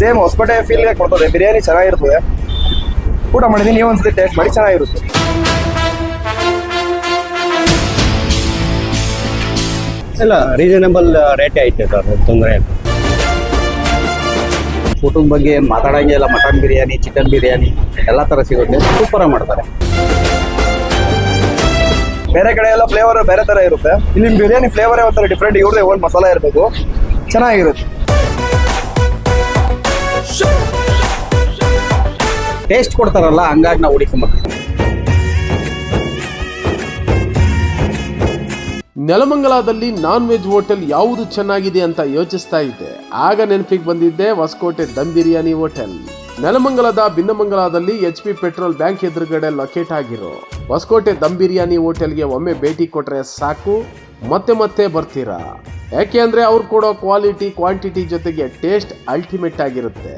Same Hosapete ಫೀಲ್ಗೆ ಕೊಡ್ತದೆ. ಬಿರಿಯಾನಿ ಚೆನ್ನಾಗಿರ್ತದೆ. ಊಟ ಮಾಡಿದ್ದೀನಿ ನೀವು ಒಂದ್ಸತಿ ಟೇಸ್ಟ್ ಮಾಡಿ ಚೆನ್ನಾಗಿರುತ್ತೆ. ಇಲ್ಲ ರೀಸನೇಬಲ್ ರೇಟ್ ಐತೆ ಸರ್ ತೊಂದರೆ ಇಲ್ಲ. ಊಟದ ಬಗ್ಗೆ ಮಾತಾಡಂಗೆ ಇಲ್ಲ. ಮಟನ್ ಬಿರಿಯಾನಿ ಚಿಕನ್ ಬಿರಿಯಾನಿ ಎಲ್ಲ ಥರ ಸಿಗುತ್ತೆ. ಸೂಪರಾಗಿ ಮಾಡ್ತಾರೆ. ಬೇರೆ ಕಡೆ ಎಲ್ಲ ಫ್ಲೇವರ್ ಬೇರೆ ತರ ಇರುತ್ತೆ. ಇಲ್ಲಿ ಬಿರಿಯಾನಿ ಫ್ಲೇವರ್ ಯಾವ ತರ ಡಿಫ್ರೆಂಟ್ ಇವ್ರದೇ ಒಂದು ಮಸಾಲ ಇರಬೇಕು. ಚೆನ್ನಾಗಿರುತ್ತೆ. ಟೇಸ್ಟ್ ಕೊಡ್ತಾರಲ್ಲ, ಹಂಗಾಗಿ ನಾವು ಹುಡುಕೊಂಬರ್ತೀವಿ ನೆಲಮಂಗಲದಲ್ಲಿ ನಾನ್ ವೆಜ್ ಹೋಟೆಲ್ ಯಾವುದು ಚೆನ್ನಾಗಿದೆ ಅಂತ ಯೋಚಿಸ್ತಾ ಇದ್ದೆ. ಆಗ ನೆನಪಿಗೆ ಬಂದಿದ್ದೆ ಹೊಸಕೋಟೆ ದಮ್ ಬಿರಿಯಾನಿ ಹೋಟೆಲ್ ನೆಲಮಂಗಲದ ಭಿನ್ನಮಂಗಲದಲ್ಲಿ ಎಚ್ ಪಿ ಪೆಟ್ರೋಲ್ ಬ್ಯಾಂಕ್ ಎದುರುಗಡೆ ಲೊಕೇಟ್ ಆಗಿರೋ ಹೊಸಕೋಟೆ ದಮ್ ಬಿರಿಯಾನಿ ಹೋಟೆಲ್ಗೆ ಒಮ್ಮೆ ಭೇಟಿ ಕೊಟ್ರೆ ಸಾಕು, ಮತ್ತೆ ಮತ್ತೆ ಬರ್ತೀರಾ? ಯಾಕೆ ಅಂದ್ರೆ ಅವ್ರು ಕೊಡೋ ಕ್ವಾಲಿಟಿ ಕ್ವಾಂಟಿಟಿ ಜೊತೆಗೆ ಟೇಸ್ಟ್ ಅಲ್ಟಿಮೇಟ್ ಆಗಿರುತ್ತೆ.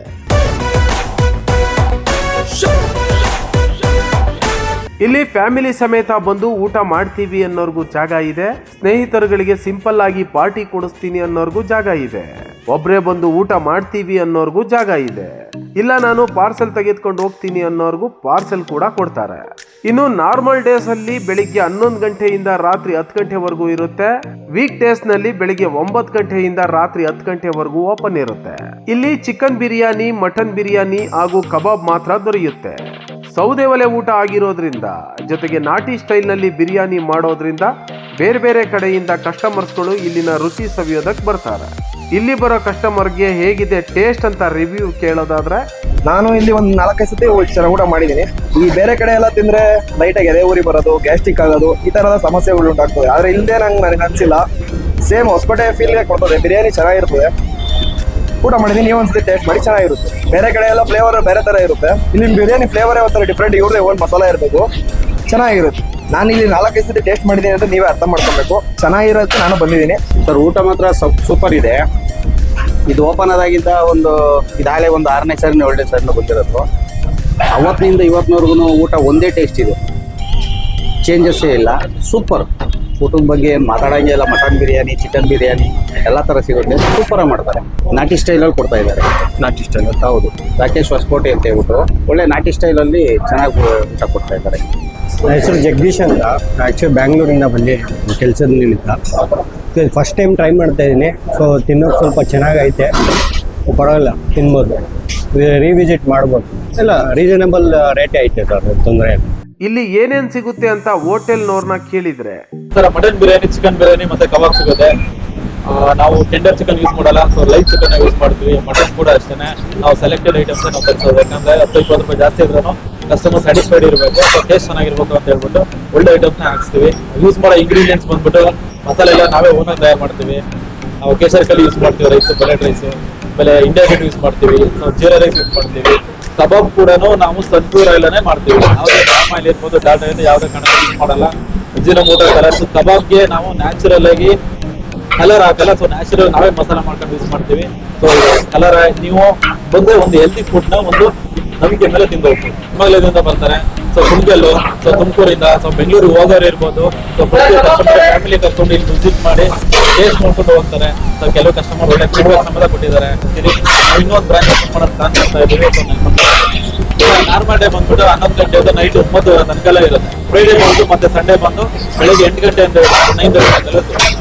ಇಲ್ಲಿ ಫ್ಯಾಮಿಲಿ ಸಮೇತ ಬಂದು ಊಟ ಮಾಡ್ತೀವಿ ಅನ್ನೋರ್ಗೂ ಜಾಗ ಇದೆ. ಸ್ನೇಹಿತರುಗಳಿಗೆ ಸಿಂಪಲ್ ಆಗಿ ಪಾರ್ಟಿ ಕೊಡಿಸ್ತೀನಿ ಅನ್ನೋರ್ಗೂ ಜಾಗ ಇದೆ. ಒಬ್ರೇ ಬಂದು ಊಟ ಮಾಡ್ತೀವಿ ಅನ್ನೋರ್ಗೂ ಜಾಗ ಇದೆ. ಇಲ್ಲ, ನಾನು ಪಾರ್ಸೆಲ್ ತೆಗೆದುಕೊಂಡು ಹೋಗ್ತೀನಿ ಅನ್ನೋರ್ಗೂ ಪಾರ್ಸೆಲ್ ಕೂಡ ಕೊಡ್ತಾರೆ. ಇನ್ನು ನಾರ್ಮಲ್ ಅಲ್ಲಿ ಬೆಳಿಗ್ಗೆ ಹನ್ನೊಂದು ಗಂಟೆಯಿಂದ ರಾತ್ರಿ ಹತ್ತು ಗಂಟೆವರೆಗೂ ಇರುತ್ತೆ. ವೀಕ್ ಡೇಸ್ನಲ್ಲಿ ಬೆಳಿಗ್ಗೆ ಒಂಬತ್ತು ಗಂಟೆಯಿಂದ ರಾತ್ರಿ ಹತ್ತು ಗಂಟೆವರೆಗೂ ಓಪನ್ ಇರುತ್ತೆ. ಇಲ್ಲಿ ಚಿಕನ್ ಬಿರಿಯಾನಿ ಮಟನ್ ಬಿರಿಯಾನಿ ಹಾಗೂ ಕಬಾಬ್ ಮಾತ್ರ ದೊರೆಯುತ್ತೆ. ಸೌದೆ ಒಲೆ ಊಟ ಆಗಿರೋದ್ರಿಂದ, ಜೊತೆಗೆ ನಾಟಿ ಸ್ಟೈಲ್ನಲ್ಲಿ ಬಿರಿಯಾನಿ ಮಾಡೋದ್ರಿಂದ ಬೇರೆ ಬೇರೆ ಕಡೆಯಿಂದ ಕಸ್ಟಮರ್ಸ್ಗಳು ಇಲ್ಲಿನ ರುಚಿ ಸವಿಯೋದಕ್ಕೆ ಬರ್ತಾರೆ. ಇಲ್ಲಿ ಬರೋ ಕಸ್ಟಮರ್ಗೆ ಹೇಗಿದೆ ಟೇಸ್ಟ್ ಅಂತ ರಿವ್ಯೂ ಕೇಳೋದಾದ್ರೆ? ನಾನು ಇಲ್ಲಿ ಒಂದು ನಾಲ್ಕೈದು ಸತಿ ಚೆನ್ನಾಗಿ ಊಟ ಮಾಡಿದ್ದೀನಿ. ಈ ಬೇರೆ ಕಡೆ ಎಲ್ಲ ತಿಂದ್ರೆ ಲೈಟಾಗಿ ಎದೆ ಊರಿ ಬರೋದು ಗ್ಯಾಸ್ಟ್ರಿಕ್ ಆಗೋದು ಈ ತರದ ಸಮಸ್ಯೆಗಳು ಉಂಟಾಗ್ತದೆ ಆದರೆ ಇಲ್ಲದೆ ನಂಗೆ ನನಗೆ ಅನಿಸಿಲ್ಲ. ಸೇಮ್ ಹೊಸಪೇಟೆ ಫೀಲ್ಗೆ ಕೊಡ್ತದೆ. ಬಿರಿಯಾನಿ ಚೆನ್ನಾಗಿರ್ತದೆ. ಊಟ ಮಾಡಿದ್ದೀನಿ ನೀವು ಒಂದ್ಸತಿ ಟೇಸ್ಟ್ ಮಾಡಿ ಚೆನ್ನಾಗಿರುತ್ತೆ. ಬೇರೆ ಕಡೆ ಎಲ್ಲ ಫ್ಲೇವರ್ ಬೇರೆ ಥರ ಇರುತ್ತೆ. ಇಲ್ಲಿ ಬಿರಿಯಾನಿ ಫ್ಲೇವರ್ ಒಂಥರ ಡಿಫ್ರೆಂಟ್ ಇವ್ರದೇ ಒಂದು ಮಸಾಲ ಇರಬೇಕು. ಚೆನ್ನಾಗಿರುತ್ತೆ. ನಾನು ಇಲ್ಲಿ ನಾಲ್ಕೈದು ಸತಿ ಟೇಸ್ಟ್ ಮಾಡಿದ್ದೀನಿ ಅಂತ ನೀವೇ ಅರ್ಥ ಮಾಡ್ಕೊಬೇಕು. ಚೆನ್ನಾಗಿರೋದಕ್ಕೆ ನಾನು ಬಂದಿದ್ದೀನಿ. ಸರ್ ಊಟ ಮಾತ್ರ ಸೂಪರ್ ಇದೆ. ಇದು ಓಪನ್ ಆದಾಗಿದ್ದ ಒಂದು ಇದಾಗಲೇ ಒಂದು ಆರನೇ ಸರಿ ಒಳ್ಳೆ ಸರ್ ಗೊತ್ತಿರೋದು. ಅವತ್ತಿನಿಂದ ಇವತ್ತಿನವರೆಗೂ ಊಟ ಒಂದೇ ಟೇಸ್ಟ್ ಇದೆ. ಚೇಂಜಸ್ಸೇ ಇಲ್ಲ. ಸೂಪರ್ ಊಟದ ಬಗ್ಗೆ ಮಾತಾಡಂಗೆ ಇಲ್ಲ. ಮಟನ್ ಬಿರಿಯಾನಿ ಚಿಕನ್ ಬಿರಿಯಾನಿ ಎಲ್ಲ ಥರ ಸಿಗುತ್ತೆ. ಸೂಪರಾಗಿ ಮಾಡ್ತಾರೆ. ನಾಟಿ ಸ್ಟೈಲಲ್ಲಿ ಕೊಡ್ತಾ ಇದ್ದಾರೆ. ನಾಟಿ ಸ್ಟೈಲ್ ಅಂತ ಹೌದು. ರಾಕೇಶ್ ಹೊಸಕೋಟೆ ಅಂತ ಹೇಳ್ಬಿಟ್ಟು. ಒಳ್ಳೆ ನಾಟಿ ಸ್ಟೈಲಲ್ಲಿ ಚೆನ್ನಾಗಿ ಊಟ ಕೊಡ್ತಾ ಇದ್ದಾರೆ. ನನ್ನ ಹೆಸರು ಜಗದೀಶ್ ಅಂತ. ಆ್ಯಕ್ಚುಲಿ ಬ್ಯಾಂಗ್ಳೂರಿಂದ ಬಂದಿದ್ದೆ ಕೆಲಸದ ನಿಮಿತ್ತ ಫಸ್ಟ್ ಟೈಮ್ ಟ್ರೈ ಮಾಡ್ತಾ ಇದ್ದೀನಿ ಸೊ ತಿನ್ನೋಕೆ ಸ್ವಲ್ಪ ಚೆನ್ನಾಗೈತೆ. ಪರವಾಗಿಲ್ಲ ತಿನ್ಬೋದು. ರಿವಿಸಿಟ್ ಮಾಡ್ಬೋದು. ಇಲ್ಲ ರೀಸನಬಲ್ ರೇಟೇ ಐತೆ ಸರ್ ತೊಂದರೆ ಇಲ್ಲ. ಇಲ್ಲಿ ಏನೇನ್ ಸಿಗುತ್ತೆ ಅಂತ ಹೋಟೆಲ್ನವ್ರನ್ನ ಕೇಳಿದ್ರೆ. Sir mutton biryani chicken biryani ಮತ್ತೆ ಕಬಾಬ್ ಸಿಗುತ್ತೆ. ಆ, ನಾವು ಟೆಂಡರ್ ಚಿಕನ್ ಯೂಸ್ ಮಾಡಲ್ಲ ಸೊ ಲೈಟ್ ಚಿಕನ್ ಯೂಸ್ ಮಾಡ್ತೀವಿ. ಮಟನ್ ಕೂಡ ಅಷ್ಟೇ ನಾವು ಸೆಲೆಕ್ಟೆಡ್ ಐಟಮ್ಸ್ ನಾವು ತರಿಸೋದು ಯಾಕಂದ್ರೆ ಹತ್ತು ಇಪ್ಪತ್ತು ರೂಪಾಯಿ ಜಾಸ್ತಿ ಇದ್ರೂ ಕಸ್ಟಮರ್ ಸ್ಯಾಟಿಸ್ಫೈಡ್ ಇರಬೇಕು. ಸೊ ಟೇಸ್ಟ್ ಚೆನ್ನಾಗಿರ್ಬೇಕು ಅಂತ ಹೇಳ್ಬಿಟ್ಟು ಒಳ್ಳೆ ಐಟಮ್ಸ್ನ ಹಾಕ್ಸ್ತೀವಿ. ಯೂಸ್ ಮಾಡೋ ಇಂಗ್ರೀಡಿಯೆಂಟ್ಸ್ ಬಂದ್ಬಿಟ್ಟು ಮಸಾಲೆ ಎಲ್ಲ ನಾವೇ ಓನಾಗಿ ತಯಾರು ಮಾಡ್ತೀವಿ. ನಾವು ಕೇಸರಿ ಕಲ್ಲಿ ಯೂಸ್ ಮಾಡ್ತೀವಿ ರೈಸ್ ಬಲೆಟ್ ರೈಸ್ ಆಮೇಲೆ ಇಂಡಿಯಾ ಗೇಟ್ ಯೂಸ್ ಮಾಡ್ತೀವಿ. ನಾವು ಜೀರಾ ರೈಸ್ ಯೂಸ್ ಮಾಡ್ತೀವಿ. ಕಬಾಬ್ ಕೂಡ ನಾವು ಸನ್ಫ್ಯೂರ್ ಆಯಿಲನ್ನೇ ಮಾಡ್ತೀವಿ. ಯಾವುದೇ ಪಾಮ್ ಆಯಿಲ್ ಇರ್ಬೋದು ಡಾಟಾ ಇರ್ಬೋದು ಯಾವುದೇ ಕಣ ಯೂಸ್ ಮಾಡಲ್ಲ. ಅಜಿನಮೋಟೋ ಕಲರ್ಸ್ ಕಬಾಬ್ಗೆ ನಾವು ನ್ಯಾಚುರಲ್ ಆಗಿ ಕಲರ್ ಹಾಕಲ್ಲ ಸೊ ನ್ಯಾಚುರಲ್ ನಾವೇ ಮಸಾಲ ಮಾಡ್ಕೊಂಡು ಯೂಸ್ ಮಾಡ್ತೀವಿ. ಸೊ ಕಲರ್ ನೀವು ಬಂದು ಒಂದು ಹೆಲ್ತಿ ಫುಡ್ನ ಒಂದು ನಂಬಿಕೆ ಮೇಲೆ ತಿಂದು ಹೋಗ್ತೀವಿ ಹಿಮಾಲಯದಿಂದ ಬರ್ತಾರೆ ಸೊ ಕುಂಕಲ್ಲು ಸೊ ತುಮಕೂರಿಂದ ಸೊ ಬೆಂಗಳೂರಿಗೆ ಹೋಗೋರು ಇರ್ಬೋದು. ಸೊ ಫ್ಯಾಮಿಲಿ ಕರ್ಕೊಂಡು ಇಲ್ಲಿ ವಿಸಿಟ್ ಮಾಡಿ ಟೇಸ್ಟ್ ಮಾಡ್ಕೊಂಡು ಹೋಗ್ತಾರೆ. ಸೊ ಕೆಲವು ಕಸ್ಟಮರ್ ಒಳ್ಳೆ ಫೀಡ್ಬ್ಯಾಕ್ ಸಂಬಂಧ ಕೊಟ್ಟಿದ್ದಾರೆ. ಇನ್ನೊಂದು ಬ್ರಾಂಚ್ ಮಾಡೋದು ಪ್ಲಾನ್ ಮಾಡ್ತಾ ಇದ್ದೀವಿ. ಸೊ ನಾರ್ಮಲ್ ಡೇ ಬಂದ್ಬಿಟ್ಟು ಹನ್ನೊಂದು ಗಂಟೆಯಿಂದ ನೈಟ್ ಒಂಬತ್ತು ತನಕಲ್ಲ ಇರುತ್ತೆ. ಫ್ರೈಡೇ ಬಂದು, ಮತ್ತೆ ಸಂಡೇ ಬಂದು, ಬೆಳಿಗ್ಗೆ ಎಂಟು ಗಂಟೆಯಿಂದ ನೈನ್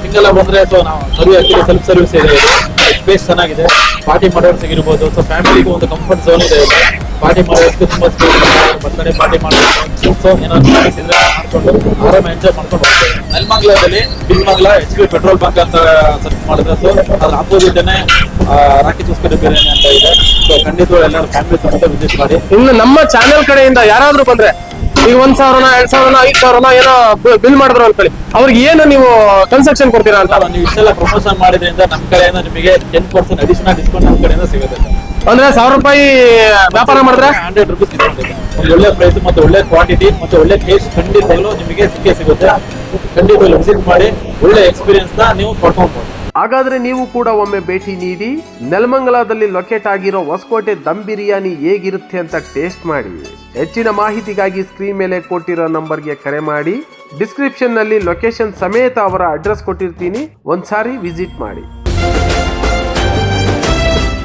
ತಿಂಗಳ ಬಂದ್ರೆ ಸೊ ನಾವು ಸರಿ ಸೆಲ್ಫ್ ಸರ್ವಿಸ್ ಇದೆ. ಸ್ಪೇಸ್ ಚೆನ್ನಾಗಿದೆ. ಪಾರ್ಟಿ ಮಾಡೋರ್ಸಿಗೆ ಇರ್ಬೋದು. ಸೊ ಫ್ಯಾಮಿಲಿಗೂ ಒಂದು ಕಂಫರ್ಟ್ ಝೋನ್ ಇದೆ. ಪಾರ್ಟಿ ಮಾಡೋದಕ್ಕೆ ತುಂಬ ಬರ್ತಡೆ ಪಾರ್ಟಿ ಮಾಡೋದು ಸೊ ಏನಾದ್ರು ಇದ್ರೆ ಮಾಡ್ಕೊಂಡು ಆರಾಮ ಎಂಜಾಯ್ ಮಾಡ್ಕೊಂಡು ಹೋಗ್ತೀವಿ ನೆಲಮಂಗ್ಲದಲ್ಲಿ ಬಿಲ್ಮಂಗ್ಲ ಎಚ್ ಪಿ ಪೆಟ್ರೋಲ್ ಬಂಕ್ ಅಂತ ಸರ್ಚ್ ಮಾಡಿದ್ರೆ ಸೊ ಅದ್ರ ಆಪೋಸಿಟ್ ರಾಕಿ ಚುಸ್ಕರಿ ಬಿರಿಯಾನಿ ಅಂತ ಇದೆ. ಸೊ ಖಂಡಿತವಾಗಿ ಎಲ್ಲರೂ ಫ್ಯಾಮಿಲಿ ತುಂಬ ವಿಸಿಟ್ ಮಾಡಿ. ಇನ್ನು ನಮ್ಮ ಚಾನೆಲ್ ಕಡೆಯಿಂದ ಯಾರಾದ್ರೂ ಬಂದ್ರೆ ಈಗ ಒಂದ್ ಸಾವಿರನ ಎರಡ್ ಸಾವಿರನ ಐದ್ ಸಾವಿರನ ಏನೋ ಬಿಲ್ ಮಾಡಿದ್ರು ಅನ್ಕೊಳ್ಳಿ ಅವ್ರಿಗೆ ಏನು ನೀವು ಕನ್ಸ್ಟ್ರಕ್ಷನ್ ಕೊಡ್ತೀರಾ ಅಂತ? ನೀವು ಇಷ್ಟೆಲ್ಲ ಪ್ರಮೋಷನ್ ಮಾಡಿದ್ರಿಂದ ನಮ್ಮ ಕಡೆಯಿಂದ ನಿಮಗೆ ಟೆನ್ ಪರ್ಸೆಂಟ್ ಅಡಿಷನಲ್ ಡಿಸ್ಕೌಂಟ್ ನಮ್ಮ ಕಡೆಯಿಂದ ಸಿಗುತ್ತೆ ಅಂದ್ರೆ ಸಾವಿರ ರೂಪಾಯಿ ವ್ಯಾಪಾರ ಮಾಡಿದ್ರೆ? ಹಂಡ್ರೆಡ್ ರುಪೀಸ್ ಒಂದು ಒಳ್ಳೆ ಪ್ರೈಸ್ ಮತ್ತೆ ಒಳ್ಳೆ ಕ್ವಾಂಟಿಟಿ ಮತ್ತೆ ಒಳ್ಳೆ ಟೇಸ್ಟ್ ಖಂಡಿತವಾಗ್ಲೂ ನಿಮಗೆ ಸಿಕ್ಕೇ ಸಿಗುತ್ತೆ. ಖಂಡಿತವಾಗ್ಲೂ ವಿಸಿಟ್ ಮಾಡಿ ಒಳ್ಳೆ ಎಕ್ಸ್ಪೀರಿಯನ್ಸ್ನ ನೀವು ಪಡ್ಕೊಬಹುದು ಹಾಗಾದ್ರೆ ನೀವು ಕೂಡ ಒಮ್ಮೆ ಭೇಟಿ ನೀಡಿ ನೆಲಮಂಗಲದಲ್ಲಿ ಲೊಕೇಟ್ ಆಗಿರೋ ಹೊಸಕೋಟೆ ದಮ್ ಬಿರಿಯಾನಿ ಹೇಗಿರುತ್ತೆ ಅಂತ ಟೇಸ್ಟ್ ಮಾಡಿ. ಹೆಚ್ಚಿನ ಮಾಹಿತಿಗಾಗಿ ಸ್ಕ್ರೀನ್ ಮೇಲೆ ಕೊಟ್ಟಿರೋ ನಂಬರ್ಗೆ ಕರೆ ಮಾಡಿ ಡಿಸ್ಕ್ರಿಪ್ಷನ್ನಲ್ಲಿ ಲೊಕೇಶನ್ ಸಮೇತ ಅವರ ಅಡ್ರೆಸ್ ಕೊಟ್ಟಿರ್ತೀನಿ. ಒಂದ್ಸಾರಿ ವಿಸಿಟ್ ಮಾಡಿ.